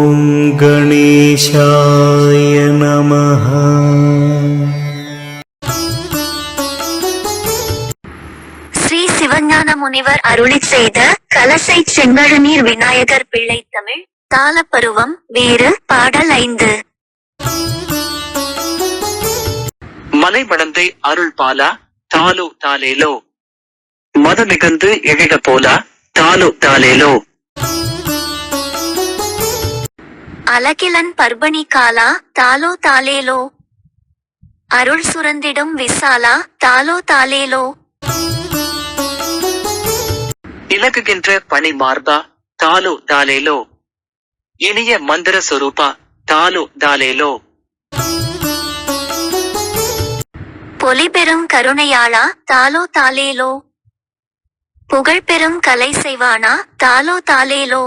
ॐ गणेशाय नमः ஸ்ரீ சிவஞான முனிவர் அருளிச் செய்த கலசை செங்கழுநீர் விநாயகர் பிள்ளை தமிழ் தாளப்பருவம் வேறு பாடல் ஐந்து மலை வளர்ந்தே அருள் பாலா தாலு தாலேலோ மத மிகுந்து எழிக போலா அலகிலன் பர்பணி காலா தாலோ தாலேலோ. அருள் சுரந்திடும் விசாலா தாலோ தாலேலோ. இலகுகின்ற பணி மார்பா தாலு தாலேலோ. இனிய மந்திர சொரூபா தாலு தாலேலோ. பொலிபெரும் கருணையாளா தாலோ தாலேலோ. புகழ்பெரும் கலை செய்வானா? தாலோ தாலேலோ